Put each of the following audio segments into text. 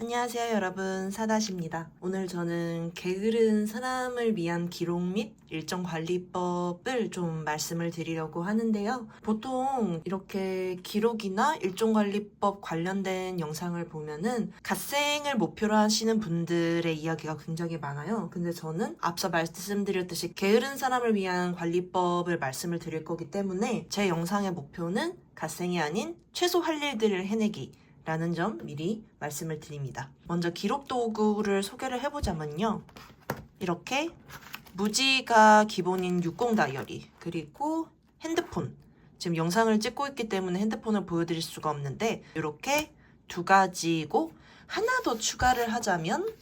안녕하세요 여러분 사다시입니다. 오늘 저는 게으른 사람을 위한 기록 및 일정 관리법을 좀 말씀을 드리려고 하는데요. 보통 이렇게 기록이나 일정 관리법 관련된 영상을 보면은 갓생을 목표로 하시는 분들의 이야기가 굉장히 많아요. 근데 저는 앞서 말씀드렸듯이 게으른 사람을 위한 관리법을 말씀을 드릴 거기 때문에 제 영상의 목표는 갓생이 아닌 최소 할 일들을 해내기 라는 점 미리 말씀을 드립니다. 먼저 기록 도구를 소개를 해보자면요. 이렇게 무지가 기본인 60 다이어리 그리고 핸드폰 지금 영상을 찍고 있기 때문에 핸드폰을 보여드릴 수가 없는데 이렇게 두 가지고 하나 더 추가를 하자면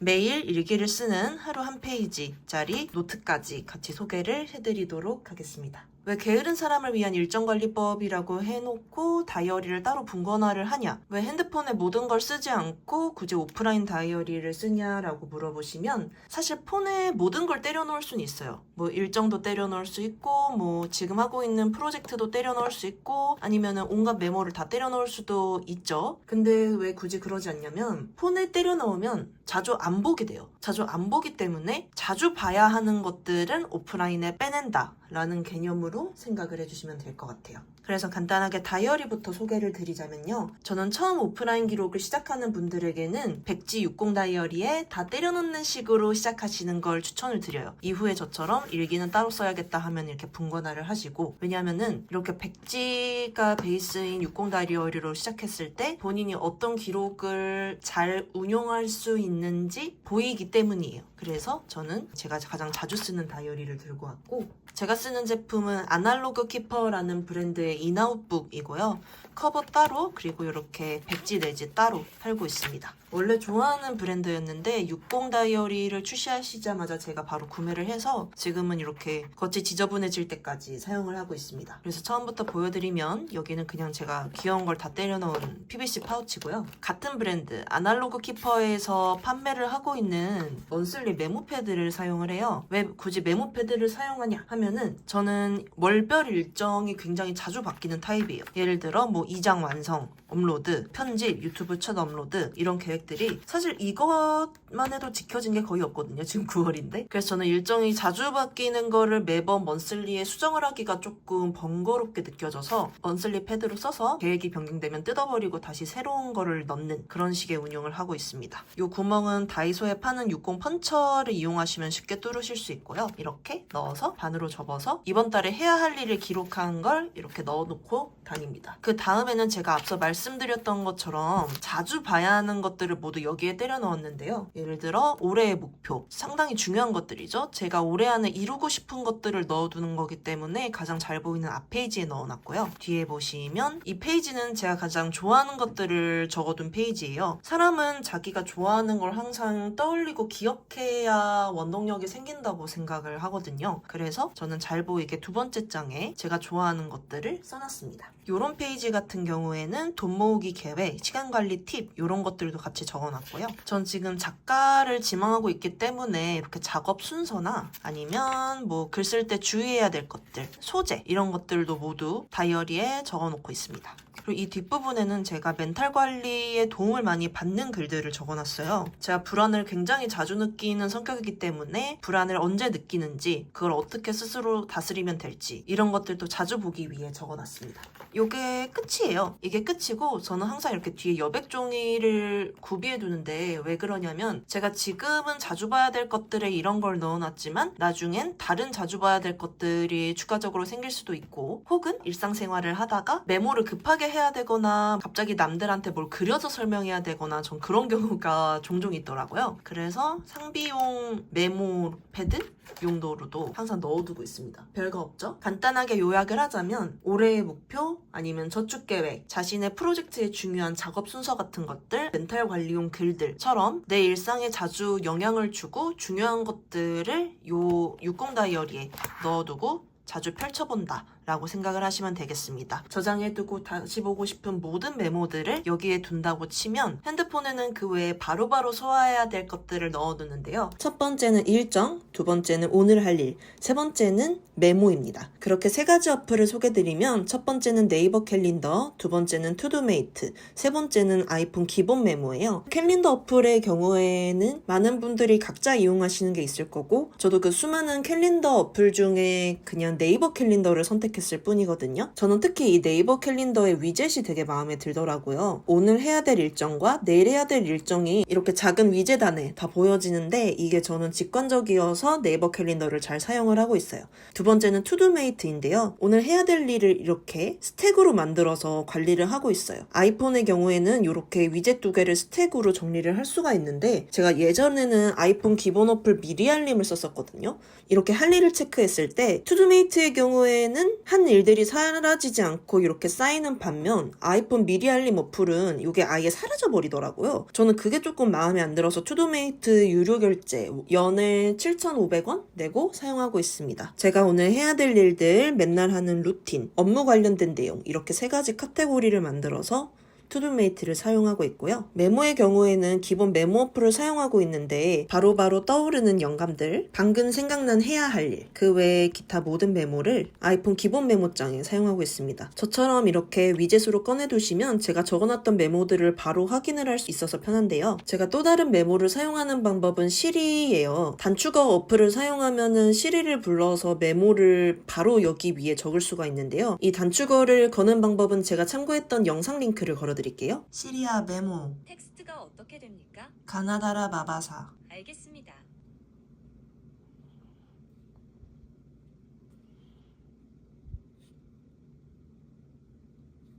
매일 일기를 쓰는 하루 한 페이지짜리 노트까지 같이 소개를 해드리도록 하겠습니다. 왜 게으른 사람을 위한 일정관리법이라고 해놓고 다이어리를 따로 분권화를 하냐? 왜 핸드폰에 모든 걸 쓰지 않고 굳이 오프라인 다이어리를 쓰냐라고 물어보시면 사실 폰에 모든 걸 때려 넣을 수는 있어요. 뭐 일정도 때려 넣을 수 있고 뭐 지금 하고 있는 프로젝트도 때려 넣을 수 있고 아니면은 온갖 메모를 다 때려 넣을 수도 있죠. 근데 왜 굳이 그러지 않냐면 폰에 때려 넣으면 자주 안 보게 돼요. 자주 안 보기 때문에 자주 봐야 하는 것들은 오프라인에 빼낸다. 라는 개념으로 생각을 해주시면 될 것 같아요. 그래서 간단하게 다이어리부터 소개를 드리자면요. 저는 처음 오프라인 기록을 시작하는 분들에게는 백지 60 다이어리에 다 때려넣는 식으로 시작하시는 걸 추천을 드려요. 이후에 저처럼 일기는 따로 써야겠다 하면 이렇게 분권화를 하시고 왜냐면은 이렇게 백지가 베이스인 60 다이어리로 시작했을 때 본인이 어떤 기록을 잘 운용할 수 있는지 보이기 때문이에요. 그래서 저는 제가 가장 자주 쓰는 다이어리를 들고 왔고 제가 쓰는 제품은 아날로그 키퍼라는 브랜드의 인아웃북이고요. 커버 따로 그리고 이렇게 백지 내지 따로 팔고 있습니다. 원래 좋아하는 브랜드였는데 60 다이어리를 출시하시자마자 제가 바로 구매를 해서 지금은 이렇게 겉이 지저분해질 때까지 사용을 하고 있습니다. 그래서 처음부터 보여드리면 여기는 그냥 제가 귀여운 걸 다 때려 넣은 PVC 파우치고요. 같은 브랜드 아날로그 키퍼에서 판매를 하고 있는 먼슬리 메모 패드를 사용을 해요. 왜 굳이 메모 패드를 사용하냐 하면은 저는 월별 일정이 굉장히 자주 바뀌는 타입이에요. 예를 들어 뭐 2장 완성, 업로드, 편집, 유튜브 첫 업로드 이런 계획들이 사실 이것만 해도 지켜진 게 거의 없거든요. 지금 9월인데. 그래서 저는 일정이 자주 바뀌는 거를 매번 먼슬리에 수정을 하기가 조금 번거롭게 느껴져서 먼슬리 패드로 써서 계획이 변경되면 뜯어버리고 다시 새로운 거를 넣는 그런 식의 운용을 하고 있습니다. 이 구멍은 다이소에 파는 60 펀처를 이용하시면 쉽게 뚫으실 수 있고요. 이렇게 넣어서 반으로 접어서 이번 달에 해야 할 일을 기록한 걸 이렇게 넣어놓고 다닙니다. 그 다음에는 제가 앞서 말씀드렸던 것처럼 자주 봐야 하는 것들을 모두 여기에 때려 넣었는데요. 예를 들어 올해의 목표 상당히 중요한 것들이죠. 제가 올해 안에 이루고 싶은 것들을 넣어두는 거기 때문에 가장 잘 보이는 앞 페이지에 넣어놨고요. 뒤에 보시면 이 페이지는 제가 가장 좋아하는 것들을 적어둔 페이지예요. 사람은 자기가 좋아하는 걸 항상 떠올리고 기억해야 원동력이 생긴다고 생각을 하거든요. 그래서 저는 잘 보이게 두 번째 장에 제가 좋아하는 것들을 써놨습니다. 이런 페이지 같은 경우에는 돈 모으기 계획, 시간 관리 팁 이런 것들도 같이 적어놨고요. 전 지금 작가를 지망하고 있기 때문에 이렇게 작업 순서나 아니면 뭐 글 쓸 때 주의해야 될 것들, 소재 이런 것들도 모두 다이어리에 적어놓고 있습니다. 그리고 이 뒷부분에는 제가 멘탈 관리에 도움을 많이 받는 글들을 적어놨어요. 제가 불안을 굉장히 자주 느끼는 성격이기 때문에 불안을 언제 느끼는지, 그걸 어떻게 스스로 다스리면 될지, 이런 것들도 자주 보기 위해 적어놨습니다. 요게 끝이에요. 이게 끝이고, 저는 항상 이렇게 뒤에 여백 종이를 구비해 두는데, 왜 그러냐면, 제가 지금은 자주 봐야 될 것들에 이런 걸 넣어놨지만, 나중엔 다른 자주 봐야 될 것들이 추가적으로 생길 수도 있고, 혹은 일상생활을 하다가 메모를 급하게 해야 되거나 갑자기 남들한테 뭘 그려서 설명해야 되거나 전 그런 경우가 종종 있더라고요. 그래서 상비용 메모 패드 용도로도 항상 넣어두고 있습니다. 별거 없죠? 간단하게 요약을 하자면 올해의 목표 아니면 저축 계획, 자신의 프로젝트에 중요한 작업 순서 같은 것들, 멘탈 관리용 글들처럼 내 일상에 자주 영향을 주고 중요한 것들을 요60 다이어리에 넣어두고 자주 펼쳐본다 라고 생각을 하시면 되겠습니다. 저장해두고 다시 보고 싶은 모든 메모들을 여기에 둔다고 치면 핸드폰에는 그 외에 바로바로 소화해야 될 것들을 넣어두는데요. 첫 번째는 일정, 두 번째는 오늘 할 일, 세 번째는 메모입니다. 그렇게 세 가지 어플을 소개드리면 첫 번째는 네이버 캘린더, 두 번째는 투두메이트, 세 번째는 아이폰 기본 메모예요. 캘린더 어플의 경우에는 많은 분들이 각자 이용하시는 게 있을 거고 저도 그 수많은 캘린더 어플 중에 그냥 네이버 캘린더를 선택 했을 뿐이거든요. 저는 특히 이 네이버 캘린더의 위젯이 되게 마음에 들더라고요. 오늘 해야 될 일정과 내일 해야 될 일정이 이렇게 작은 위젯 안에 다 보여지는데 이게 저는 직관적이어서 네이버 캘린더를 잘 사용을 하고 있어요. 두 번째는 투두메이트인데요. 오늘 해야 될 일을 이렇게 스택으로 만들어서 관리를 하고 있어요. 아이폰의 경우에는 이렇게 위젯 두 개를 스택으로 정리를 할 수가 있는데 제가 예전에는 아이폰 기본 어플 미리 알림을 썼었거든요. 이렇게 할 일을 체크했을 때 투두메이트의 경우에는 한 일들이 사라지지 않고 이렇게 쌓이는 반면 아이폰 미리 알림 어플은 이게 아예 사라져 버리더라고요. 저는 그게 조금 마음에 안 들어서 투두메이트 유료 결제 연에 7,500원 내고 사용하고 있습니다. 제가 오늘 해야 될 일들 맨날 하는 루틴, 업무 관련된 내용 이렇게 세 가지 카테고리를 만들어서 투두메이트를 사용하고 있고요. 메모의 경우에는 기본 메모 어플을 사용하고 있는데 바로 바로 떠오르는 영감들, 방금 생각난 해야 할 일, 그 외에 기타 모든 메모를 아이폰 기본 메모장에 사용하고 있습니다. 저처럼 이렇게 위젯으로 꺼내두시면 제가 적어놨던 메모들을 바로 확인을 할 수 있어서 편한데요. 제가 또 다른 메모를 사용하는 방법은 시리예요. 단축어 어플을 사용하면은 시리를 불러서 메모를 바로 여기 위에 적을 수가 있는데요. 이 단축어를 거는 방법은 제가 참고했던 영상 링크를 걸 어드릴게요. 시리아 메모 텍스트가 어떻게 됩니까? 가나다라 마바사 알겠습니다.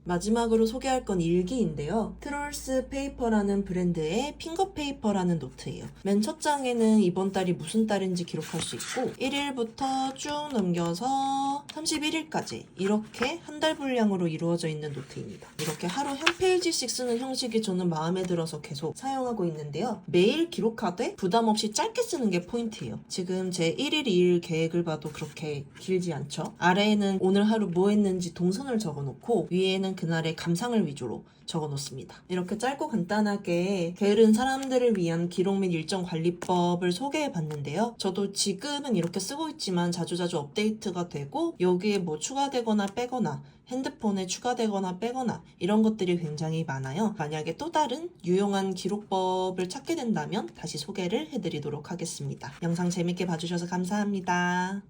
마지막으로 소개할 건 일기인데요. 트롤스 페이퍼라는 브랜드의 핑거 페이퍼라는 노트예요. 맨 첫 장에는 이번 달이 무슨 달인지 기록할 수 있고 1일부터 쭉 넘겨서 31일까지 이렇게 한 달 분량으로 이루어져 있는 노트입니다. 이렇게 하루 한 페이지씩 쓰는 형식이 저는 마음에 들어서 계속 사용하고 있는데요. 매일 기록하되 부담 없이 짧게 쓰는 게 포인트예요. 지금 제 1일 2일 계획을 봐도 그렇게 길지 않죠. 아래에는 오늘 하루 뭐 했는지 동선을 적어 놓고 위에는 그날의 감상을 위주로 적어 놓습니다. 이렇게 짧고 간단하게 게으른 사람들을 위한 기록 및 일정 관리법을 소개해 봤는데요. 저도 지금은 이렇게 쓰고 있지만 자주자주 업데이트가 되고 여기에 뭐 추가되거나 빼거나 핸드폰에 추가되거나 빼거나 이런 것들이 굉장히 많아요. 만약에 또 다른 유용한 기록법을 찾게 된다면 다시 소개를 해드리도록 하겠습니다. 영상 재밌게 봐주셔서 감사합니다.